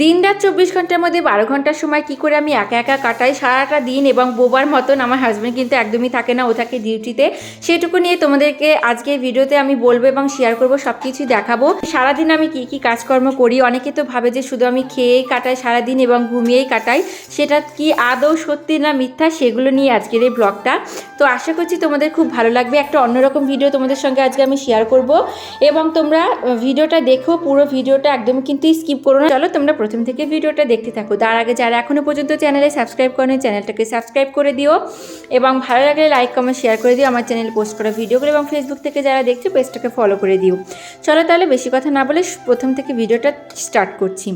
দিন রাত চব্বিশ ঘণ্টার মধ্যে বারো ঘণ্টার সময় কি করে আমি একা একা কাটাই? সারাটা দিন এবং বোবার মতন আমার হাজব্যান্ড কিন্তু একদমই থাকে না, ও থাকে ডিউটিতে সেটুকু নিয়ে তোমাদেরকে আজকে ভিডিওতে আমি বলব এবং শেয়ার করব সব কিছুই দেখাবো। সারাদিন আমি কি কি কাজকর্ম করি? অনেকে তো ভাবে যে শুধু আমি খেয়েই কাটাই, সারাদিন এবং ঘুমিয়েই কাটাই। সেটা কি আদৌ সত্যি না মিথ্যা? সেগুলো নিয়ে আজকের এই ব্লগটা তো আশা করছি তোমাদের খুব ভালো লাগবে। একটা অন্যরকম ভিডিও তোমাদের সঙ্গে আজকে আমি শেয়ার করব। এবং তোমরা ভিডিওটা দেখো, পুরো ভিডিওটা একদম কিন্তু স্কিপ করো না। চলো তোমরা প্রথম থেকে ভিডিওটা দেখতে থাকো। তার আগে যারা এখনও পর্যন্ত চ্যানেলে সাবস্ক্রাইব করেনি, চ্যানেলটাকে সাবস্ক্রাইব করে দিও এবং ভালো লাগলে লাইক, কমেন্ট, শেয়ার করে দিও আমার চ্যানেল পোস্ট করা ভিডিওগুলো এবং ফেসবুক থেকে যারা দেখছ পেজটাকে ফলো করে দিও। চলো তাহলে বেশি কথা না বলে প্রথম থেকে ভিডিওটা স্টার্ট করছি।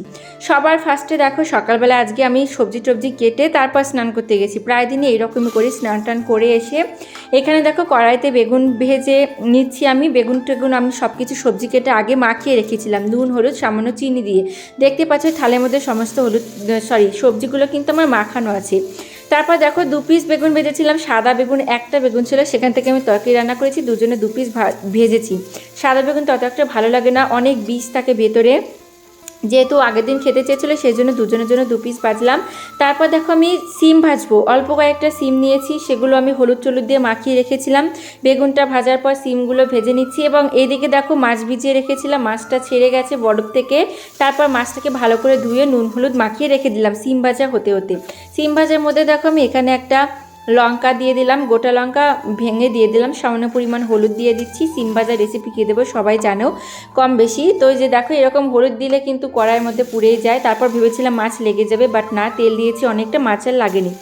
সবার ফার্স্টে দেখো সকালবেলা আজকে আমি সবজি টবজি কেটে তারপর স্নান করতে গেছি। প্রায় দিনই এইরকমই করি, স্নান টান করে এসে এখানে দেখো কড়াইতে বেগুন ভেজে নিচ্ছি আমি। বেগুন টেগুন আমি সব কিছু সবজি কেটে আগে মাখিয়ে রেখেছিলাম। নুন, হলুদ, সামান্য চিনি দিয়ে। দেখতে পাচ্ছ থালের মধ্যে সমস্ত হলুদ সরি সবজিগুলো কিন্তু আমার মাখানো আছে। তারপর দেখো দু পিস বেগুন ভেজেছিলাম, সাদা বেগুন একটা বেগুন ছিল, সেখান থেকে আমি তরকারি রান্না করেছি, দুজনে দু পিস ভেজেছি। সাদা বেগুন তত একটা ভালো লাগে না, অনেক বীজ থাকে ভেতরে। যেহেতু আগের দিন খেতে চেয়েছিলো সেই জন্য দুজনের জন্য দু পিস ভাজলাম তারপর দেখো আমি সিম ভাজবো। অল্প কয়েকটা সিম নিয়েছি, সেগুলো আমি হলুদ টলুদ দিয়ে মাখিয়ে রেখেছিলাম। বেগুনটা ভাজার পর সিমগুলো ভেজে নিচ্ছি এবং এইদিকে দেখো মাছ ভিজিয়ে রেখেছিলাম, মাছটা ছেড়ে গেছে বরফ থেকে। তারপর মাছটাকে ভালো করে ধুয়ে নুন হলুদ মাখিয়ে রেখে দিলাম, সিম ভাজা হতে হতে। সিম ভাজার মধ্যে দেখো আমি এখানে একটা লঙ্কা দিয়ে দিলাম, গোটা লঙ্কা ভেঙে দিয়ে দিলাম, সামান্য পরিমাণ হলুদ দিয়ে দিচ্ছি, সিম ভাজা রেসিপি খেয়ে দেবো, সবাই জানো, কম বেশি। তো যে দেখো, এরকম হলুদ দিলে কিন্তু কড়াইয়ের মধ্যে পুড়েই যায়, তারপর ভেবেছিলাম মাছ লেগে যাবে বাট না, তেল দিয়েছি, অনেকটা মাছ আর লাগেনি।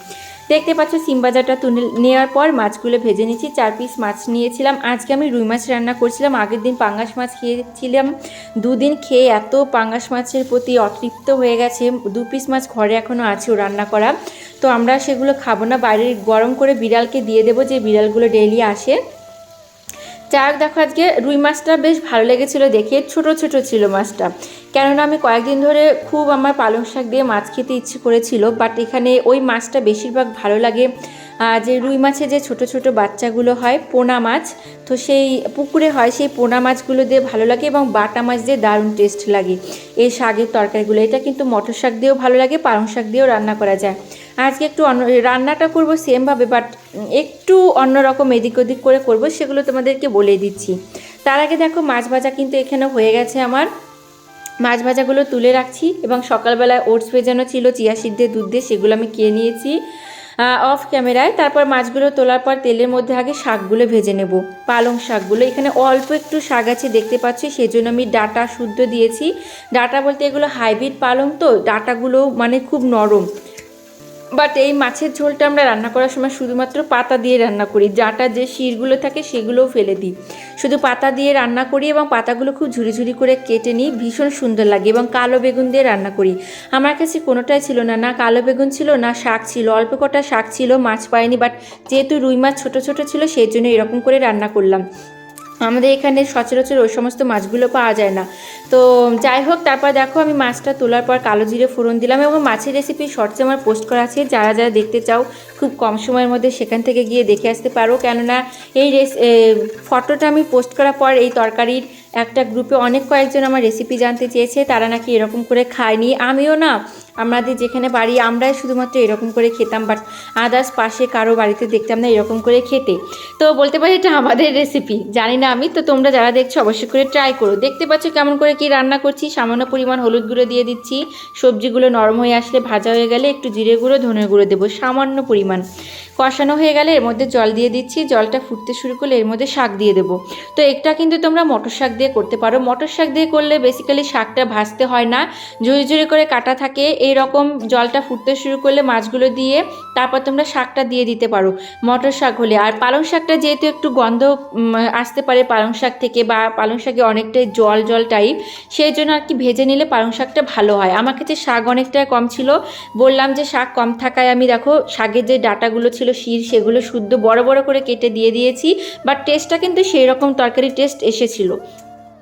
দেখতে পাচ্ছ, সিম ভাজাটা তুলে নেওয়ার পর মাছগুলো ভেজে নিচ্ছি, চার পিস মাছ নিয়েছিলাম। আজকে আমি রুই মাছ রান্না করছিলাম, আগের দিন পাঙ্গাস মাছ খেয়েছিলাম, দুদিন খেয়ে এত পাঙ্গাস মাছের প্রতি অতৃপ্ত হয়ে গেছে, দু পিস মাছ ঘরে এখনও আছে রান্না করা। তো আমরা সেগুলো খাব না। বাইরে গরম করে বিড়ালকে দিয়ে দেবো যে বিড়ালগুলো ডেইলি আসে। যাই হোক, দেখো আজকে রুই মাছটা বেশ ভালো লেগেছিলো দেখে, ছোট ছোট ছিল মাছটা। কেননা আমি কয়েকদিন ধরে খুব আমার পালং শাক দিয়ে মাছ খেতে ইচ্ছে করেছিল বাট এখানে ওই মাছটা বেশিরভাগ ভালো লাগে। যে রুই মাছে যে ছোট ছোট বাচ্চাগুলো হয়, পোনা মাছ, তো সেই পুকুরে হয়, সেই পোনা মাছগুলো দিয়ে ভালো লাগে এবং বাটা মাছ দিয়ে দারুণ টেস্ট লাগে। এই শাকের তরকারিগুলো, এটা কিন্তু মটর শাক দিয়েও ভালো লাগে, পালং শাক দিয়েও রান্না করা যায়। আজকে একটু অন্য রান্নাটা করব সেমভাবে বাট একটু অন্যরকম এদিক ওদিক করে করব, সেগুলো তোমাদেরকে বলে দিচ্ছি। তার আগে দেখো, মাছ ভাজা কিন্তু এখানে হয়ে গেছে আমার। মাছ ভাজাগুলো তুলে রাখছি, এবং সকালবেলায় ওটস ভেজানো ছিল, চিয়া সিদ্ধে দুধ দিয়ে, সেগুলো আমি খেয়ে নিয়েছি অফ ক্যামেরায় তারপর মাছগুলো তোলার পর তেলের মধ্যে আগে শাকগুলো ভেজে নেব, পালং শাকগুলো। এখানে অল্প একটু শাক আছে, দেখতে পাচ্ছি সেই জন্য আমি ডাটা শুদ্ধ দিয়েছি। ডাটা বলতে এগুলো হাইব্রিড পালং তো ডাটাগুলো মানে খুব নরম। বাট এই মাছের ঝোলটা আমরা রান্না করার সময় শুধুমাত্র পাতা দিয়ে রান্না করি। যাটা যে শিরগুলো থাকে সেগুলোও ফেলে দিই। শুধু পাতা দিয়ে রান্না করি এবং পাতাগুলো খুব ঝুরি ঝুরি করে কেটে নিই, ভীষণ সুন্দর লাগে এবং কালো বেগুন দিয়ে রান্না করি। আমার কাছে কোনোটাই ছিল না না কালো বেগুন ছিল, না শাক ছিল। অল্প কটা শাক ছিল, মাছ পাইনি বাট যেহেতু রুই মাছ ছোটো ছোটো ছিল, সেই জন্য এরকম করে রান্না করলাম। আমাদের এখানে সচরাচর ওই সমস্ত মাছগুলো পাওয়া যায় না। তো যাই হোক, তারপর দেখো আমি মাছটা তোলার পর কালো জিরে ফোড়ন দিলাম এবং মাছের রেসিপি শর্টসে আমার পোস্ট করা আছে। যারা যারা দেখতে চাও, খুব কম সময়ের মধ্যে সেখান থেকে গিয়ে দেখে আসতে পারো। কেননা এই ফটোটা আমি পোস্ট করার পর এই তরকারির একটা গ্রুপে অনেক কয়েকজন আমার রেসিপি জানতে চেয়েছে। তারা নাকি এরকম করে খায়নি। আমিও না আমাদের যেখানে বাড়ি, আমরাই শুধুমাত্র এরকম করে খেতাম বাট আদার্স পাশে কারও বাড়িতে দেখতাম না, এরকম করে খেতে। তো বলতে পারি এটা আমাদের রেসিপি জানি না আমি, তো তোমরা যারা দেখছ অবশ্যই করে ট্রাই করো। দেখতে পাচ্ছ কেমন করে কি রান্না করছি, সামান্য পরিমাণ হলুদ গুঁড়ো দিয়ে দিচ্ছি। সবজিগুলো নরম হয়ে আসলে ভাজা হয়ে গেলে একটু জিরে গুঁড়ো, ধনে গুঁড়ো দেবো, সামান্য পরিমাণ। কষানো হয়ে গেলে এর মধ্যে জল দিয়ে দিচ্ছি। জলটা ফুটতে শুরু করলে এর মধ্যে শাক দিয়ে দেবো। তো এটা কিন্তু তোমরা মটর শাক দিয়ে করতে পারো। মটর শাক দিয়ে করলে বেসিক্যালি শাকটা ভাজতে হয় না। ঝুড়ি ঝুড়ি করে কাটা থাকে। এই রকম জলটা ফুটতে শুরু করলে মাছগুলো দিয়ে তারপর তোমরা শাকটা দিয়ে দিতে পারো। মটর শাক হলে। আর পালং শাকটা যেহেতু একটু গন্ধ আসতে পারে পালং শাক থেকে বা পালং শাকে অনেকটাই জল জল টাইপ সেই জন্য আর কি ভেজে নিলে পালং শাকটা ভালো হয়। আমার কাছে শাক অনেকটাই কম ছিল। বললাম যে শাক কম থাকায় আমি দেখো শাকের যে ডাটাগুলো ছিল শির, সেগুলো শুদ্ধ বড় বড় করে কেটে দিয়ে দিয়েছি বাট টেস্টটা কিন্তু সেই রকম তরকারি টেস্ট এসেছিল।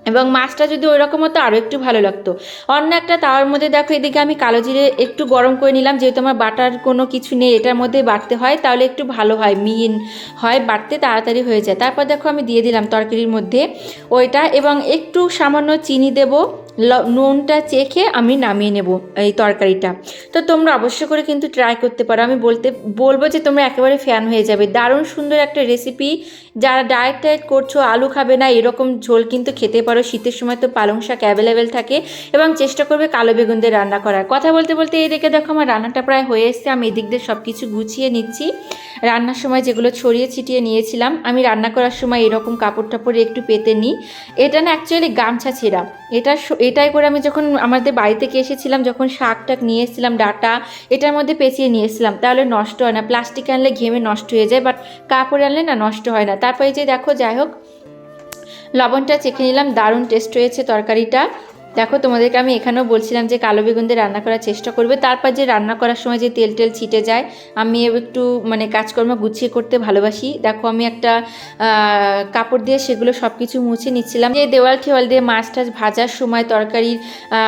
এবং মাছটা যদি ওই রকম হতো আরও একটু ভালো লাগতো। অন্য একটা তাওয়ার মধ্যে দেখো, এদিকে আমি কালো জিরে একটু গরম করে নিলাম, যেহেতু আমার বাটার কোনো কিছু নেই, এটার মধ্যে বাটতে হয়, তাহলে একটু ভালো হয়, মিন হয়, বাটতে তাড়াতাড়ি হয়ে যায়। তারপর দেখো আমি দিয়ে দিলাম তরকারির মধ্যে ওইটা, এবং একটু সামান্য চিনি দেব নুনটা চেখে আমি নামিয়ে নেব এই তরকারিটা। তো তোমরা অবশ্য করে কিন্তু ট্রাই করতে পারো। আমি বলতে, বলব যে তোমরা একেবারে ফ্যান হয়ে যাবে। দারুণ সুন্দর একটা রেসিপি যারা ডায়েট টায়েট করছ, আলু খাবে না, এরকম ঝোল কিন্তু খেতে পারো। শীতের সময় তো পালং শাক অ্যাভেলেবেল থাকে এবং চেষ্টা করবে কালো বেগুন দিয়ে রান্না করার। কথা বলতে বলতে এই দিকে দেখো আমার রান্নাটা প্রায় হয়ে এসছে। আমি এদিক দিয়ে সব কিছু গুছিয়ে নিচ্ছি। রান্নার সময় যেগুলো ছড়িয়ে ছিটিয়ে নিয়েছিলাম, আমি রান্না করার সময় এরকম কাপড় টাপড় একটু পেতে নিই। এটা না অ্যাকচুয়ালি গামছা ছেঁড়া। এটা এটাই করে আমি যখন আমাদের বাড়ি থেকে এসেছিলাম, যখন শাক টাক নিয়ে এসেছিলাম, ডাটা, এটার মধ্যে পেঁচিয়ে নিয়ে এসেছিলাম, তাহলে নষ্ট হয় না। প্লাস্টিক আনলে ঘেমে নষ্ট হয়ে যায় বাট কাপড় আনলে না নষ্ট হয় না। তারপরে যে দেখো, যাই হোক, লবণটা চেখে নিলাম, দারুণ টেস্ট হয়েছে তরকারিটা। দেখো, তোমাদেরকে আমি এখানেও বলছিলাম যে কালো বেগুন দিয়ে রান্না করার চেষ্টা করবে। তারপর যে রান্না করার সময় যে তেল টেল ছিটে যায়, আমি একটু মানে কাজকর্ম গুছিয়ে করতে ভালোবাসি। দেখো, আমি একটা কাপড় দিয়ে সেগুলো সব কিছু মুছে নিচ্ছিলাম। যে দেওয়াল ঠেওয়াল দিয়ে মাছ টাছ ভাজার সময় তরকারির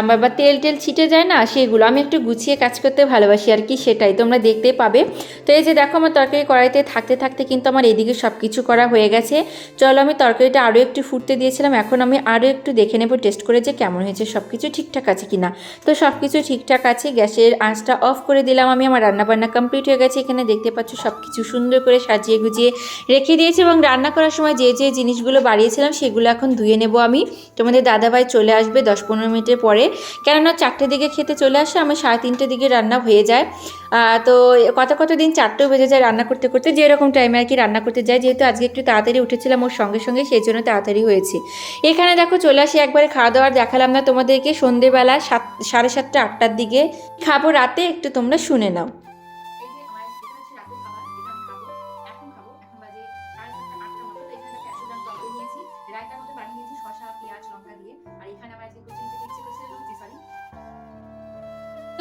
বা- তেল টেল ছিটে যায় না, সেগুলো আমি একটু গুছিয়ে কাজ করতে ভালোবাসি আর কি, সেটাই। তোমরা দেখতেই পাবে। তো এই যে দেখো, আমার তরকারি কড়াইতে থাকতে থাকতে কিন্তু আমার এদিকে সব কিছু করা হয়ে গেছে। চলো, আমি তরকারিটা আরও একটু ফুটতে দিয়েছিলাম। এখন আমি আরও একটু দেখে নেব, টেস্ট করে যে কেমন সব কিছু ঠিকঠাক আছে কি না তো সব কিছু ঠিকঠাক আছে, গ্যাসের আঁচটা অফ করে দিলাম আমি, আমার রান্নাবান্না কমপ্লিট হয়ে গেছে। এখানে দেখতে পাচ্ছ সব কিছু সুন্দর করে সাজিয়ে গুজিয়ে রেখে দিয়েছি এবং রান্না করার সময় যে যে জিনিসগুলো বাড়িয়েছিলাম সেগুলো এখন ধুয়ে নেব আমি। তোমাদের দাদাভাই চলে আসবে দশ পনেরো মিনিটের পরে। কেননা চারটের দিকে খেতে চলে আসে, আমার সাড়ে তিনটের দিকে রান্না হয়ে যায়। তো কত কত দিন চারটেও বেজে যায় রান্না করতে করতে, যেরকম টাইমে আর কি রান্না করতে যাই। যেহেতু আজকে একটু তাড়াতাড়ি উঠেছিলাম, ওর সঙ্গে সঙ্গে সেই জন্য তাড়াতাড়ি হয়েছে। এখানে দেখো চলে আসি, একবারে খাওয়া দাওয়ার দেখালাম না তোমাদেরকে সন্ধেবেলা সাত সাড়ে সাতটা আটটার দিকে খাব। রাতে একটু তোমরা শুনে নাও।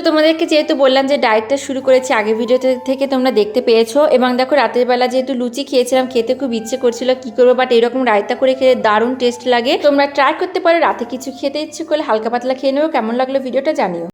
তোমাদেরকে যেহেতু বললাম যে ডায়েটটা শুরু করেছি আগে ভিডিওতে থেকে তোমরা দেখতে পেয়েছ, এবং দেখো রাতের বেলা যেহেতু লুচি খেয়েছিলাম, খেতে খুব ইচ্ছে করছিল, কি করব? বাট এরকম রায়তা করে খেলে দারুণ টেস্ট লাগে। তোমরা ট্রাই করতে পারো, রাতে কিছু খেতে ইচ্ছে করলে হালকা পাতলা খেয়ে নেব। কেমন লাগল ভিডিওটা জানিও।